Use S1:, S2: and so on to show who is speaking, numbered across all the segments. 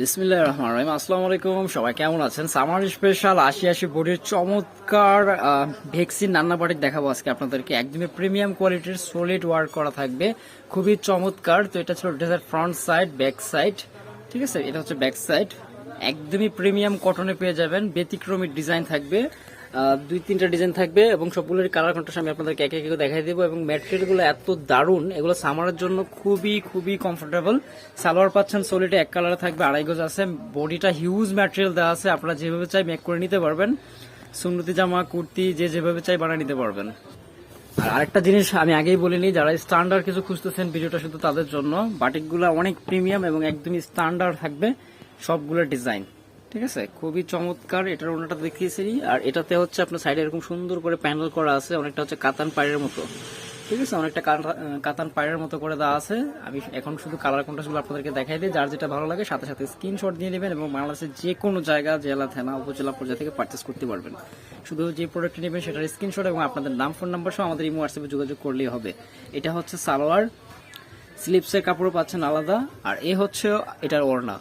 S1: বিসমিল্লাহ রহমান রহিম। আসসালামু আলাইকুম, সবাই কেমন আছেন? সামার স্পেশাল আশি আশি বোর্ডের চমৎকার ভ্যাকসিন রান্না বাড়ি দেখাবো আজকে আপনাদেরকে। একদমই প্রিমিয়াম কোয়ালিটির সলিড ওয়ার্ক করা থাকবে। খুবই চমৎকার। তো এটা ছিল ড্রেসের ফ্রন্ট সাইড ব্যাক সাইড ঠিক আছে? এটা হচ্ছে ব্যাক সাইড একদমই প্রিমিয়াম কটনে পেয়ে যাবেন। ব্যতিক্রমী ডিজাইন থাকবে। দুই, তিনটা ডিজাইন থাকবে এবং সবগুলোর কালার কন্ট্রাস্ট আমি আপনাদেরকে একে একে দেখাই দেবো এবং ম্যাটেরিয়ালগুলো এত দারুণ, এগুলো সামারের জন্য খুবই খুবই কমফোর্টেবল সালোয়ার পাচ্ছেন সোলিটে এক কালারে থাকবে, আড়াই গজ আছে। বডিটা হিউজ ম্যাটেরিয়াল দেওয়া আছে, আপনারা যেভাবে চাই মেক করে নিতে পারবেন। সুন্নতি জামা, কুর্তি, যে যেভাবে চাই বানিয়ে নিতে পারবেন। আর আরেকটা জিনিস আমি আগেই বলিনি যারা স্ট্যান্ডার্ড কিছু খুঁজতেছেন ভিডিওটা শুধু তাদের জন্য বাটিকগুলো অনেক প্রিমিয়াম এবং একদমই স্ট্যান্ডার্ড থাকবে সবগুলো ডিজাইন ঠিক আছে? খুবই চমৎকার, এটার ওনাটা দেখিয়েছি আর এটাতে হচ্ছে আপনার সাইডে এরকম সুন্দর করে প্যানেল করা আছে, অনেকটা হচ্ছে কাতান পায়ের মতো। ঠিক আছে? অনেকটা কাতান পায়ের মতো করে দেওয়া আছে। আমি এখন শুধু কালার কন্ট্রাস্টগুলো আপনাদেরকে দেখাই দিই, যার যেটা ভালো লাগে সাথে সাথে স্ক্রিনশট দিয়ে নেবেন এবং বাংলাদেশের যে কোনো জায়গা, জেলা, থানা, উপজেলা পর্যায়ে থেকে পারচেস করতে পারবেন। শুধু যে প্রোডাক্ট নেবেন সেটার স্ক্রিনশট এবং আপনাদের নাম ফোন নাম্বার সহ আমাদের ইমো হোয়াটসঅ্যাপে যোগাযোগ করলেই হবে। এটা হচ্ছে সালোয়ার স্লিপসের কাপড়ও পাচ্ছেন আলাদা। আর এ হচ্ছে, এটার ওড়না।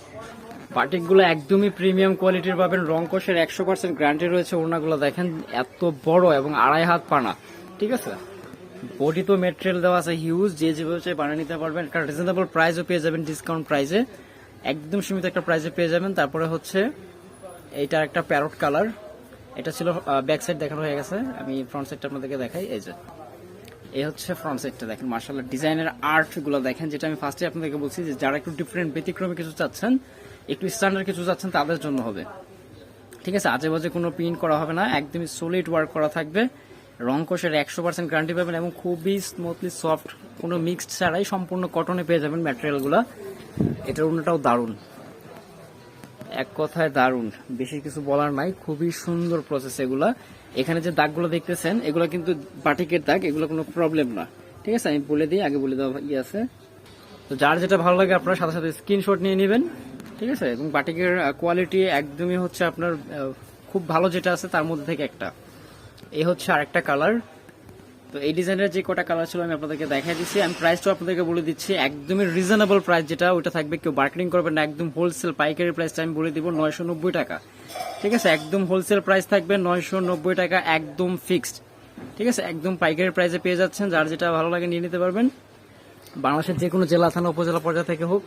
S1: বাটিকগুলো একদমই প্রিমিয়াম কোয়ালিটির পাবেন। রং কোষের একশো পার্সেন্ট গ্যারান্টি রয়েছে। ওড়নাগুলো দেখেন, এত বড় এবং আড়াই হাত পানা। ঠিক আছে? বডি তো মেটেরিয়াল দেওয়া আছে হিউজ যে যেভাবে চাই বানিয়ে নিতে পারবেন। একটা রিজনেবল প্রাইসও পেয়ে যাবেন ডিসকাউন্ট প্রাইসে একদম সীমিত একটা প্রাইসে পেয়ে যাবেন। তারপরে হচ্ছে এইটার একটা প্যারট কালার এটা ছিল ব্যাক সাইড দেখানো হয়ে গেছে। আমি ফ্রন্ট সাইডটা আপনাদেরকে দেখাই। এই যে। এই হচ্ছে ফ্রন্ট সাইডটা দেখেন। মার্শাল্লাহ ডিজাইনের আর্টগুলো দেখেন, যেটা আমি ফার্স্টে আপনাদেরকে বলছি যে যারা একটু ডিফারেন্ট ব্যতিক্রমে কিছু চাচ্ছেন, একটু স্ট্যান্ডার্ড কিছু চাচ্ছেন, তাদের জন্য হবে। ঠিক আছে আজে বাজে কোনো প্রিন্ট করা হবে না, একদমই সলিড ওয়ার্ক করা থাকবে। রং কোষের একশো পার্সেন্ট গ্যারান্টি পাবেন এবং খুবই স্মুথলি সফট কোনো মিক্সড ছাড়াই সম্পূর্ণ কটনে পেয়ে যাবেন ম্যাটেরিয়ালগুলো এটার অন্যটাও দারুণ। এক কথায় দারুণ। বেশি কিছু বলার নাই, খুবই সুন্দর প্রসেস এগুলা। এখানে যে দাগগুলো দেখতেছেন, এগুলো কিন্তু বাটিকের দাগ, এগুলো কোনো প্রবলেম না। ঠিক আছে, আমি বলে দিই, আগে বলে দেওয়া ইয়ে আছে। তো যার যেটা ভালো লাগে আপনারা সাথে সাথে স্ক্রিনশট নিয়ে নেবেন, ঠিক আছে? এবং বাটিকের কোয়ালিটি একদমই হচ্ছে আপনার খুব ভালো যেটা আছে তার মধ্যে থেকে একটা। এই হচ্ছে আরেকটা কালার তো এই ডিজাইনের যে কটা কালার ছিল আমি আপনাদেরকে দেখাই দিচ্ছি আমি প্রাইসটা আপনাদেরকে বলে দিচ্ছি, একদমই রিজনেবল প্রাইস যেটা ওটা থাকবে কেউ মার্কেটিং করবেন না, একদম হোলসেল পাইকারি প্রাইসটা আমি বলে দিব নয়শো নব্বই টাকা। ঠিক আছে? একদম হোলসেল প্রাইস থাকবে নয়শো নব্বই টাকা, একদম ফিক্সড ঠিক আছে? একদম পাইকারি প্রাইসে পেয়ে যাচ্ছেন, যার যেটা ভালো লাগে নিয়ে নিতে পারবেন। বাংলাদেশের যে কোনো জেলা, থানা, উপজেলা পর্যায়ে থেকে হোক,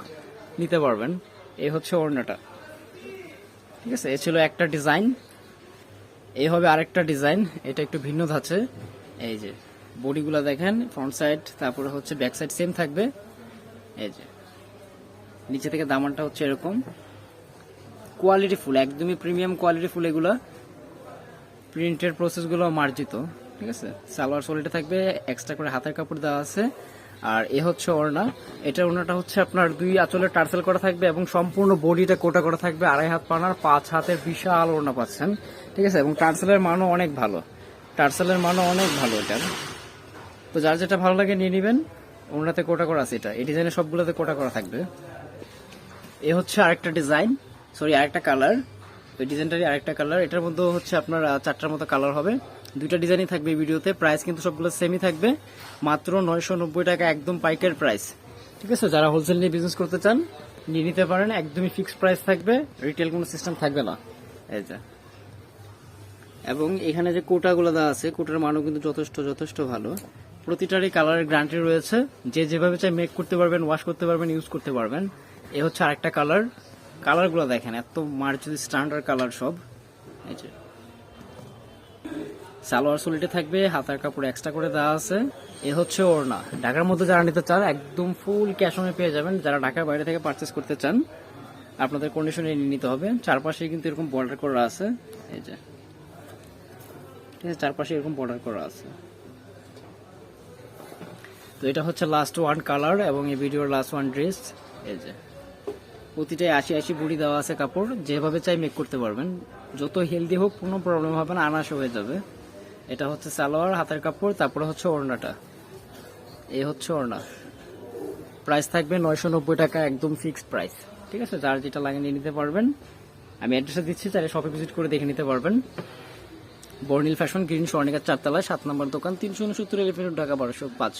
S1: নিতে পারবেন। এই হচ্ছে ওড়নাটা। ঠিক আছে? এ ছিল একটা ডিজাইন। এই হবে আরেকটা ডিজাইন। এটা একটু ভিন্ন ধাঁচে। এই যে। বডিগুলো দেখেন ফ্রন্ট সাইড তারপরে হচ্ছে ব্যাক সাইড সেম থাকবে। এই যে, নিচে থেকে দামানটা হচ্ছে এরকম। কোয়ালিটি ফুল একদমই প্রিমিয়াম কোয়ালিটি ফুল এগুলো। প্রিন্টের প্রসেসগুলো মার্জিত, ঠিক আছে? সালোয়ার সোলিটা থাকবে এক্সট্রা করে হাতের কাপড় দেওয়া আছে। আর এ হচ্ছে ওড়না এটা ওড়নাটা হচ্ছে আপনার দুই আঁচলের টার্সেল করা থাকবে এবং সম্পূর্ণ বডিটা কোটা করা থাকবে, আড়াই হাত পানার, পাঁচ হাতের বিশাল ওড়না পাচ্ছেন, ঠিক আছে? এবং টার্সেলের মানও অনেক ভালো। টার্সেলের মানও অনেক ভালো এটার। তো যার যেটা ভালো লাগে নিয়ে নেবেন। ওনাতে কোটা করা আছে এটা। এই ডিজাইনের সবগুলোতে কোটা করা থাকবে। এ হচ্ছে আরেকটা ডিজাইন সরি আরেকটা কালার ওই ডিজাইনটারই আরেকটা কালার এটার মধ্যে হচ্ছে আপনার চারটার মতো কালার হবে। দুইটা ডিজাইনই থাকবে ভিডিওতে প্রাইস কিন্তু সবগুলো সেমই থাকবে। মাত্র নয়শো নব্বই টাকা একদম পাইকার প্রাইস ঠিক আছে? যারা হোলসেল নিয়ে বিজনেস করতে চান, নিয়ে নিতে পারেন। একদমই ফিক্সড প্রাইস থাকবে। রিটেল কোনো সিস্টেম থাকবে না। এই যে। এবং এখানে যে কোটাগুলো দেওয়া আছে, কোটার মানও কিন্তু যথেষ্ট যথেষ্ট ভালো। প্রতিটারই কালারের গ্যারান্টি রয়েছে। যে যেভাবে চাই মেক করতে পারবেন ওয়াশ করতে পারবেন ইউজ করতে পারবেন। এ হচ্ছে আরেকটা কালার কালারগুলো দেখেন, এত মার্চুরি স্ট্যান্ডার্ড কালার সব। এই যে। সালোয়ার সুলিটে থাকবে, হাতার কাপড় এক্সট্রা করে দেওয়া আছে। এ হচ্ছে ওড়না। ঢাকার মধ্যে যারা নিতে চান, একদম ফুল ক্যাশ অনে পেয়ে যাবেন। যারা ঢাকার বাইরে থেকে পারচেস করতে চান, আপনাদের কন্ডিশনে নিয়ে নিতে হবে। চারপাশে কিন্তু এরকম বর্ডার করা আছে। এই যে। ঠিক আছে, চারপাশে এরকম বর্ডার করা আছে। তো এটা হচ্ছে লাস্ট ওয়ান কালার এবং এই ভিডিওর লাস্ট ওয়ান ড্রেস এই যে। প্রতিটাই আশি আশি বুড়ি দেওয়া আছে কাপড়। যেভাবে চাই মেক করতে পারবেন। যত হেলদি হোক, কোনো প্রবলেম হবে না, আনাসে হয়ে যাবে। এটা হচ্ছে সালোয়ার, হাতের কাপড়, তারপরে হচ্ছে ওড়নাটা। এই হচ্ছে ওড়না। প্রাইস থাকবে নয়শো নব্বই টাকা, একদম ফিক্সড প্রাইস ঠিক আছে? যার যেটা লাগে নিয়ে নিতে পারবেন। আমি অ্যাড্রেসে দিচ্ছি, চাইলে শপে ভিজিট করে দেখে নিতে পারবেন। বর্নিল ফ্যাশন গ্রিন স্বর্ণিকার চারতলায়, সাত নম্বর দোকান, তিনশো উনসত্তর এলিফেন্ট ঢাকা, বারোশো পাঁচ।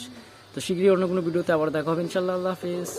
S1: তো শীঘ্রই অন্য কোনো ভিডিওতে আবার দেখা হবে। ইনশাল্লাহ আল্লাহ হাফিজ।